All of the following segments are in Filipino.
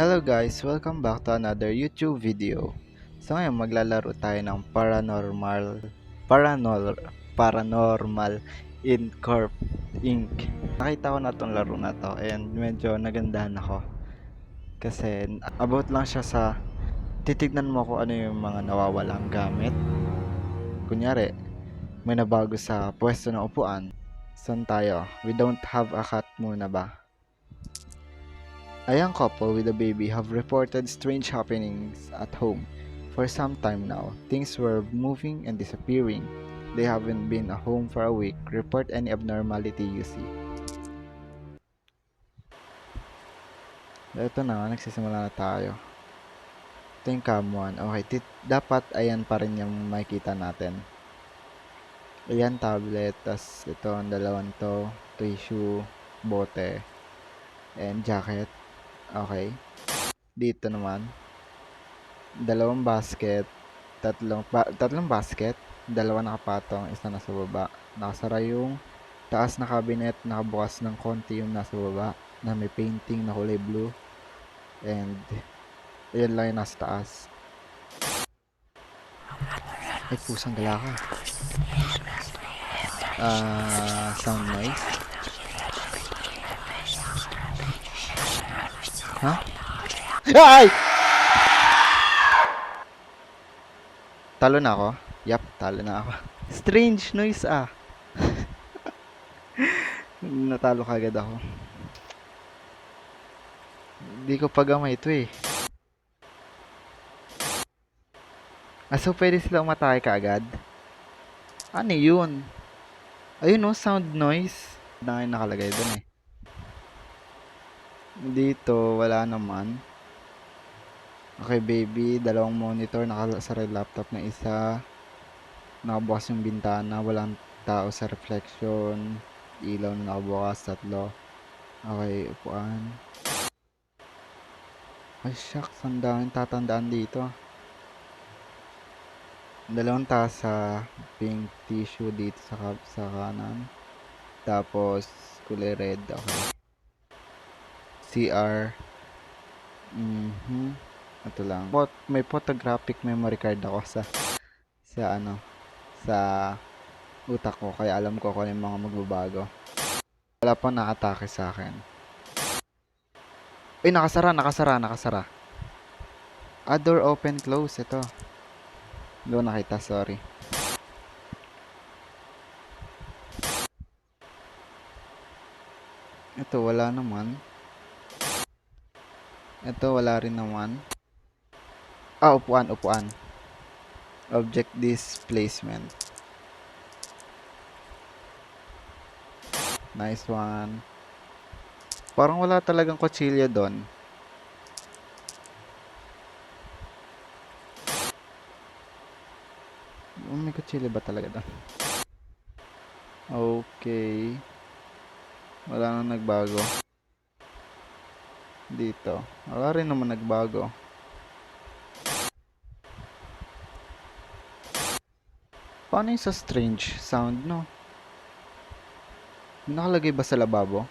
Hello guys, welcome back to another YouTube video. So ngayon maglalaro tayo ng Paranormal Paranor Paranormal Incorp Inc. Nakita ko na tong laro na to and medyo nagandahan ako. Kasi about lang siya sa titignan mo kung ano yung mga nawawalang gamit. Kunyari, may nabago sa pwesto ng upuan. Saan tayo? We don't have a cat muna ba? A young couple with a baby have reported strange happenings at home. For some time now, things were moving and disappearing. They haven't been at home for a week. Report any abnormality you see. Ito na, nagsisimula na tayo. Ito yung cam 1. Okay, tit- dapat ayan pa rin yung makikita natin. Ayan, tablet. tas ito, ang dalawang to. Tissue, bote, and jacket. Okay. Dito naman. Dalawang basket. Tatlong, ba- tatlong basket. Dalawa nakapatong. Isa nasa baba. Nakasara yung taas na cabinet. Nakabukas ng konti yung nasa baba. Na may painting na kulay blue. And, ayan lang yung nasa taas. Ay, pusang gala ka. Ah, sound noise. Ha? Ay! Talo na ako? Yap, talo na ako. Strange noise ah. Natalo kagad ako. Hindi ko pagamay ito eh. Ah, so pwede sila umatake kaagad? Ano yun? Ayun no, sound noise. Yung nakalagay dun eh. Dito, wala naman. Okay, baby. Dalawang monitor. Nakasara yung laptop na isa. Nakabukas yung bintana. Walang tao sa reflection. Ilaw na nakabukas. Tatlo. Okay, upuan. Ay, shucks. Ang daming tatandaan dito. Dalawang tasa. Pink tissue dito sa, sa kanan. Tapos, kulay red. Okay. CR. Mhm. Ito lang. Pot, may photographic memory card ako sa sa ano sa utak ko kaya alam ko kung ano yung mga magbabago. Wala pang nakatake sa akin. Ay, nakasara, nakasara, nakasara. Ah, door open, close. Ito. Hindi ko nakita, sorry. Ito, wala naman. Ito, wala rin naman. Ah, upuan, upuan. Object displacement. Nice one. Parang wala talagang kutsilyo doon. Oh, may kutsilyo ba talaga doon? Okay. Wala nang nagbago. Dito. Wala rin naman nagbago. Paano yung sa strange sound, no? Nakalagay ba sa lababo?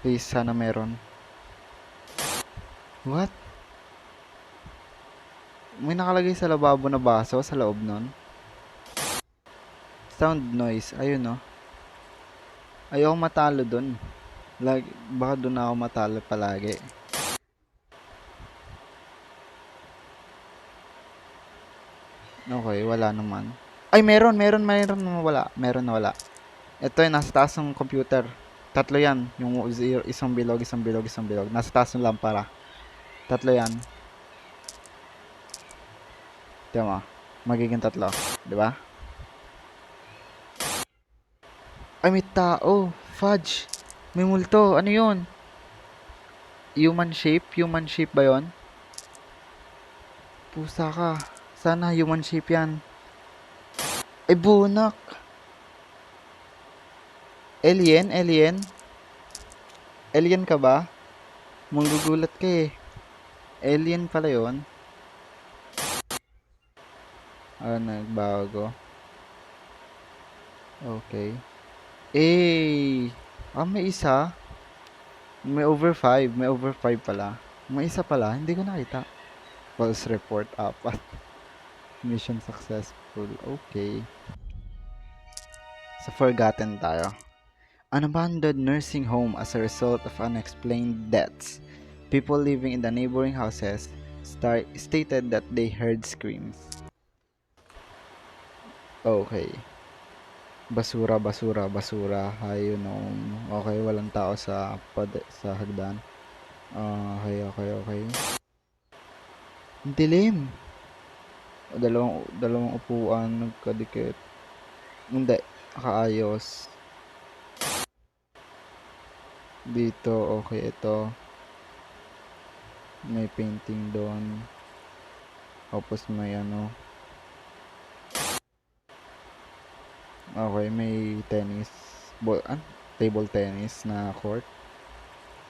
Please, sana meron. What? May nakalagay sa lababo na baso sa loob nun? Sound noise. Ayun, no? Ayoko matalo dun. Lag baka dun ako matalo palagi. Okay, wala naman. Ay, meron, meron, meron na wala. Meron na wala. Ito yung nasa taas ng computer. Tatlo yan. Yung isang bilog, isang bilog, isang bilog. Nasa taas ng lampara. Tatlo yan. Mo. Magiging tatlo. Di ba? Ay, may tao. Fudge. May multo. Ano yun? Human shape? Human shape ba yon? Pusa ka. Sana human shape yan. Ay, bunak. Alien? Alien? Alien ka ba? Manggugulat ka eh. Alien pala yon. Ah, nagbago. Okay. Eh, Ah, may isa. May over 5. May over 5 pala. May isa pala. Hindi ko nakita. False report. Apat. Mission successful. Okay. Sa forgotten tayo. An abandoned nursing home as a result of unexplained deaths. People living in the neighboring houses start, stated that they heard screams. Okay. Basura, basura, basura. Ayun, um, okay, walang tao sa pad sa hagdan. Ah, okay, okay, okay. Ang dilim. Dalawang, dalawang upuan, nagkadikit. Hindi, nakaayos. Dito, okay, ito. May painting doon. Tapos may ano. Okay, may tennis. Ball, ah, table tennis na court.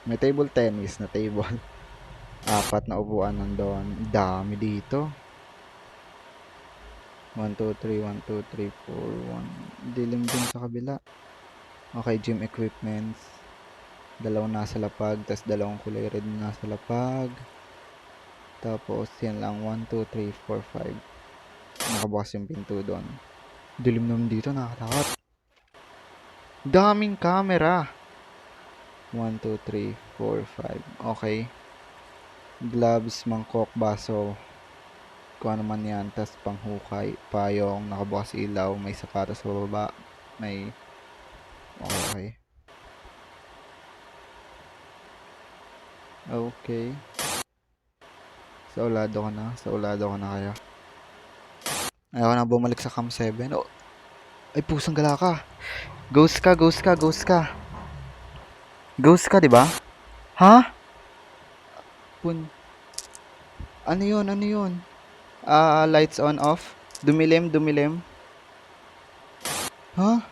May table tennis na table. Apat na upuan nandun. Dami dito. 1, 2, 3, 1, 2, 3, 4, 1. Dilim din sa kabila. Okay, gym equipments. Dalawang nasa lapag, tas dalawang kulay red na nasa lapag. Tapos, yan lang. 1, 2, 3, 4, 5. Nakabukas yung pinto doon. Dilim naman dito, nakakatakot. Daming camera. 1, 2, 3, 4, 5. Okay. Gloves, mangkok, baso. Kung ano man yan. Tapos panghukay, payong, nakabukas ilaw, may sapatos sa baba. May... Okay, okay. Sa ulado ko na. Sa ulado ko na kaya. Ayaw na bumalik sa cam 7. Oh. Ay, pusang gala ka. Ghost ka, ghost ka, ghost ka. Ghost ka, di ba? Ha? Pun... Ano yun? Ano yun? Ah, lights on, off. Dumilim, dumilim. Ha?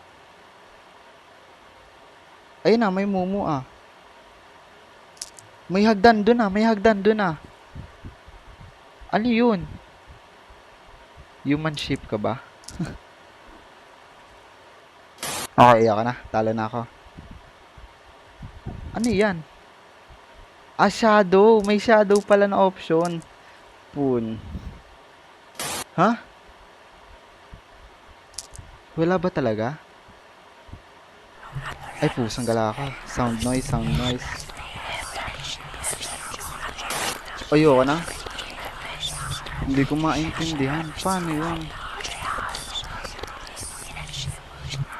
Ayun na, may mumu ah. May hagdan dun ah, may hagdan dun ah. Ano yun? Human sheep ka ba? okay, ka na. Talo na ako. Ano yan? Ah, shadow. May shadow pala na option. Poon. Ha? Wala ba talaga? Ay, pusang gala ka. Sound noise, sound noise. Ayoko na. Hindi ko maintindihan. Paano yun?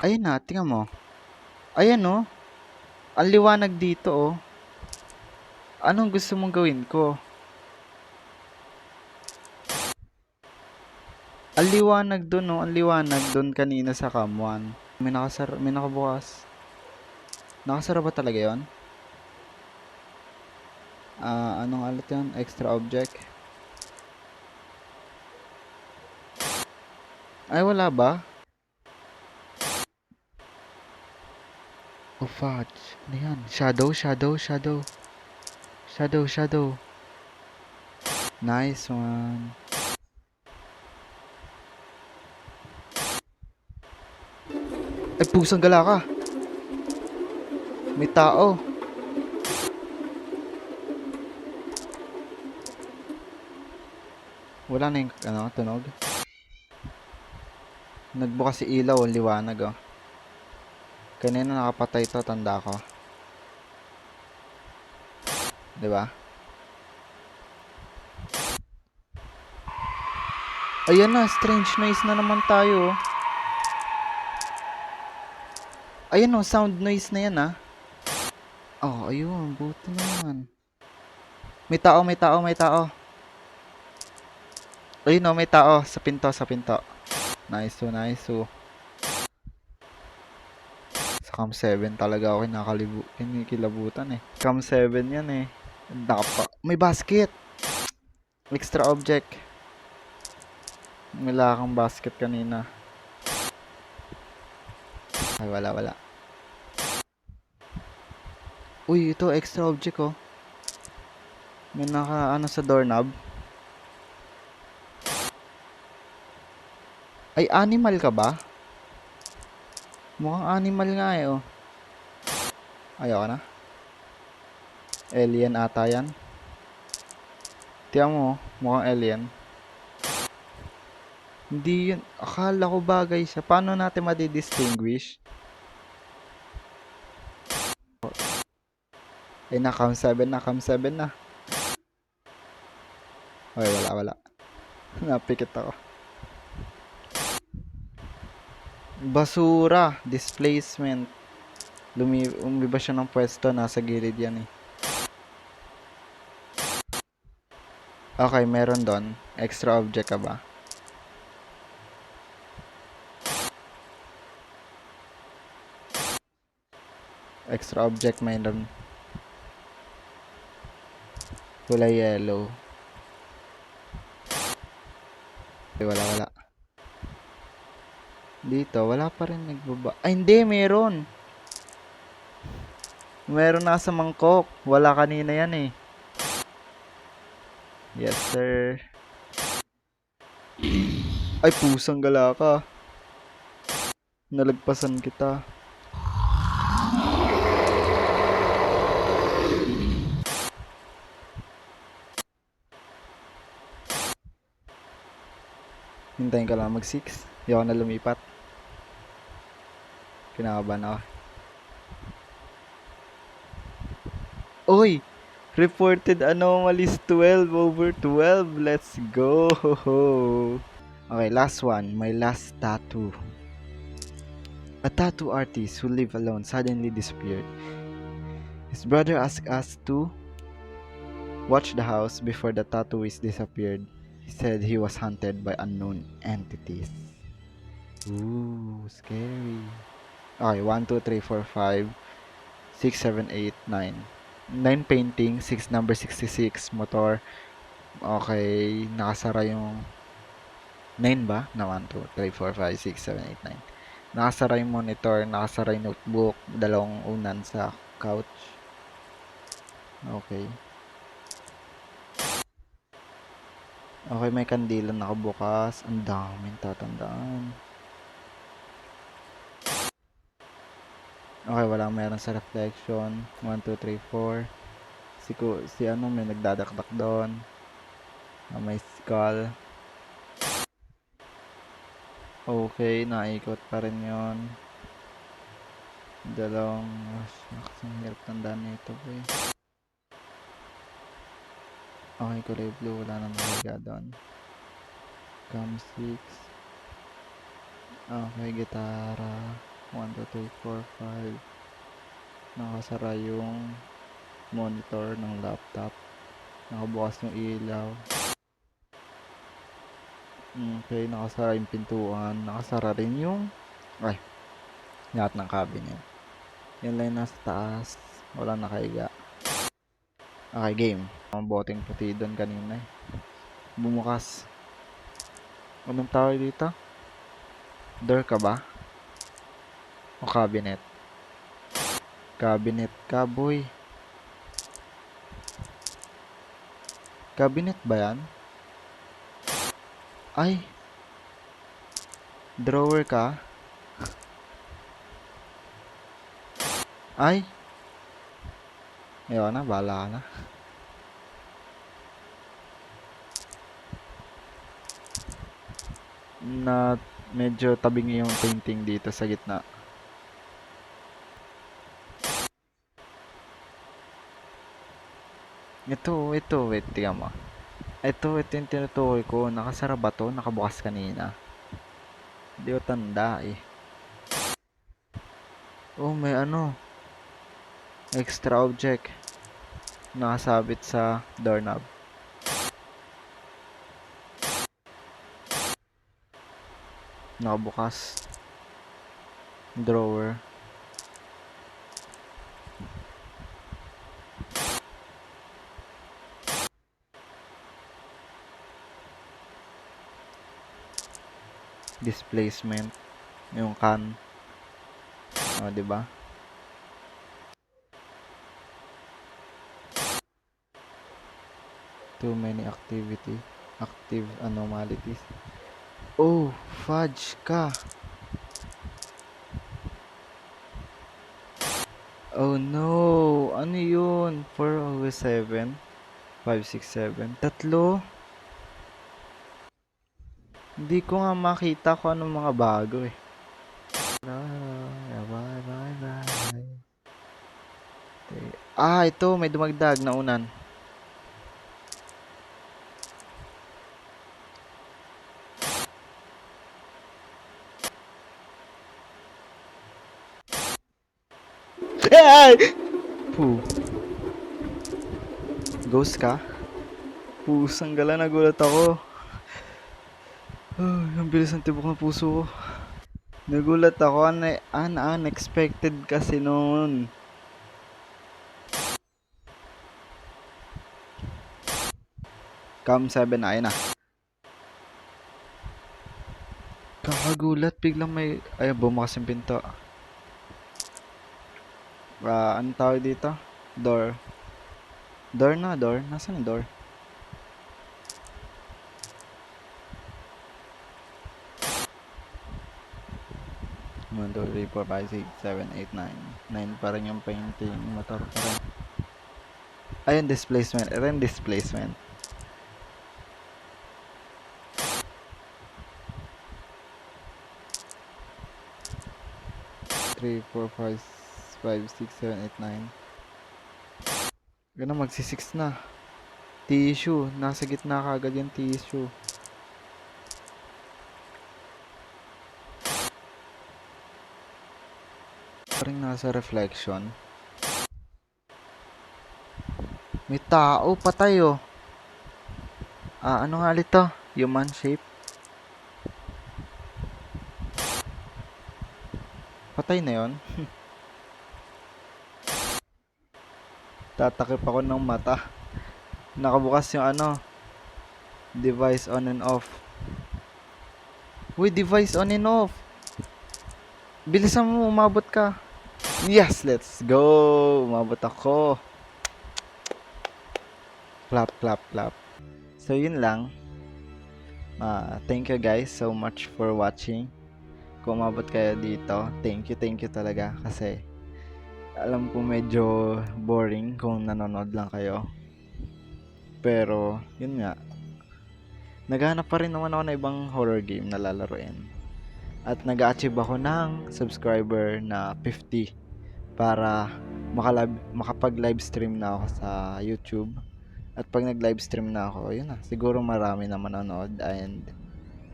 Ayun na, tingnan mo. Ayan oh. Ang liwanag dito oh. Anong gusto mong gawin ko? Ang liwanag dun oh. Ang liwanag dun kanina sa 1. May nakasar may nakabukas. Nakasara ba talaga yon? Ah, anong alat yan? Extra object. Ay, wala ba? Oh, fudge. Ano yan? Shadow, shadow, shadow. Shadow, shadow. Nice one. Ay, pusang gala ka. May tao. Wala na yung ano, tunog. Nagbukas si ilaw, liwanag oh. Kanina nakapatay to, tanda ko. 'Di ba? Ayan na, strange noise na naman tayo. oh. Ayan oh, sound noise na yan ah. Oh, ayun, buti naman. May tao, may tao, may tao. Ayun oh, may tao sa pinto, sa pinto. Nice oh, nice oh. Sa cam 7 talaga ako kinakalibu, kinikilabutan eh. Cam 7 yan eh. Napa, may basket. Extra object. Wala kang basket kanina. Ay, wala, wala. Uy, ito extra object oh. May naka ano sa doorknob. Ay, animal ka ba? Mukhang animal nga eh oh. Ayoko na. Alien ata yan. Tiyan mo, mukhang alien. Hindi yun. Akala ko bagay siya. Paano natin madi-distinguish? Eh, na cam 7 na, cam 7 na. Okay, wala, wala. Napikit ako. Basura, displacement. Lumi umiba siya ng pwesto, nasa gilid yan eh. Okay, meron doon. Extra object ka ba? Extra object mayroon. Kulay yellow. Ay, wala, wala. Dito, wala pa rin nagbaba. Ay, hindi, meron. Meron nasa mangkok. Wala kanina yan eh. Yes, sir. Ay, pusang gala ka. Nalagpasan kita. Hintayin ka lang mag 6. Hindi ako na lumipat. Kinakabahan ako. Uy! Reported anomalies 12 over 12. Let's go! Okay, last one. My last tattoo. A tattoo artist who lived alone suddenly disappeared. His brother asked us to watch the house before the tattooist disappeared. He said he was hunted by unknown entities. Ooh, scary. Okay, 1, 2, 3, 4, 5, 6, 7, 8, 9. 9 painting, 6 number 66, motor. Okay, nakasara yung 9 ba? Na 1, 2, 3, 4, 5, 6, 7, 8, 9. Nakasara yung monitor, nakasara yung notebook, dalawang unan sa couch. Okay. Okay, may kandila nakabukas. Ang daming tatandaan. Okay, walang meron sa reflection. 1, 2, 3, 4. Si, si ano, may nagdadakdak doon. Ah, may skull. Okay, naikot pa rin yon. Dalawang... Gosh, nakas, ang hirap tandaan nito, boy. Okay, kulay blue. Wala nang nakahiga doon. Cam 6. Okay, gitara. 1, 2, 3, 4, 5. Nakasara yung monitor ng laptop. Nakabukas yung ilaw. Okay, nakasara yung pintuan. Nakasara rin yung... Ay, lahat ng cabinet. Yan lang nasa taas. Walang nakahiga. Okay, game. Ang boteng puti doon kanina eh. Bumukas. Anong tawag dito? Door ka ba? O cabinet? Cabinet ka, boy. Cabinet ba yan? Ay. Drawer ka? Ay. Ayoko na, bahala na. Na medyo tabing yung painting dito sa gitna. Ito, ito, wait, tingnan mo. Ito, ito yung tinutukoy ko. Nakasara ba to? Nakabukas kanina. Hindi ko tanda eh. Oh, may ano. Extra object. Nakasabit sa doorknob. Nakabukas. Drawer. Displacement. Yung can. O, di ba? Too many activity. Active anomalies. Oh, fudge ka. Oh no! Ano yun? 4 always 7? 5, 6, 7? Tatlo? Hindi ko nga makita kung anong mga bago eh. Bye, bye, bye, bye. Te- Ah, ito. May dumagdag na unan. Ay! Puh. Ghost ka? Pusang gala, nagulat ako. Ay, ang bilis ng tibok ng puso ko. Nagulat ako, un- un- unexpected kasi noon. Cam 7 na, ayun na. Kakagulat, biglang may... Ay, bumakas yung pinto. Ah, ano tawag dito? Door. Door na, door. Nasaan yung door? One, two, three, four, five, six, seven, eight, nine. Nine pa rin yung painting. Motor pa rin. Ayun, displacement. Ito yung displacement. Three, four, five, five, six, seven, eight, nine. Ganun, magsi-six na. Tissue. Nasa gitna kagad yung tissue. Parang nasa reflection. May tao, patay oh. Ah, ano nga ulit to? Human shape? Patay na yon. Tatakip ako ng mata. Nakabukas yung ano. Device on and off. Uy, device on and off. Bilisan mo, umabot ka. Yes, let's go. Umabot ako. Clap, clap, clap. So, yun lang. Ah, thank you guys so much for watching. Kung umabot kayo dito, thank you, thank you talaga. Kasi, alam ko medyo boring kung nanonood lang kayo. Pero, yun nga. Naghahanap pa rin naman ako ng ibang horror game na lalaroin. At nag-achieve ako ng subscriber na 50 para makalab- makapag-live stream na ako sa YouTube. At pag nag-live stream na ako, yun na, siguro marami na manonood and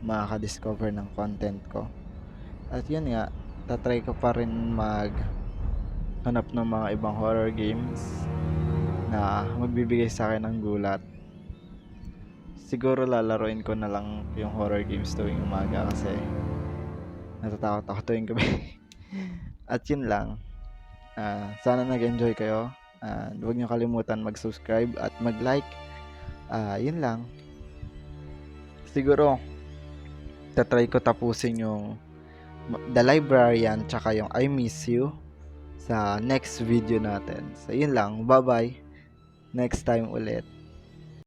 makaka-discover ng content ko. At yun nga, tatry ko pa rin mag hanap ng mga ibang horror games na magbibigay sa akin ng gulat. Siguro lalaroin ko na lang yung horror games tuwing umaga kasi natatakot ako tuwing gabi. At yun lang. Ah, sana nag-enjoy kayo. And huwag niyo kalimutan mag-subscribe at mag-like. Ah, yun lang. Siguro tatry ko tapusin yung The Librarian tsaka yung I Miss You sa next video natin. So yun lang. Bye-bye. Next time ulit.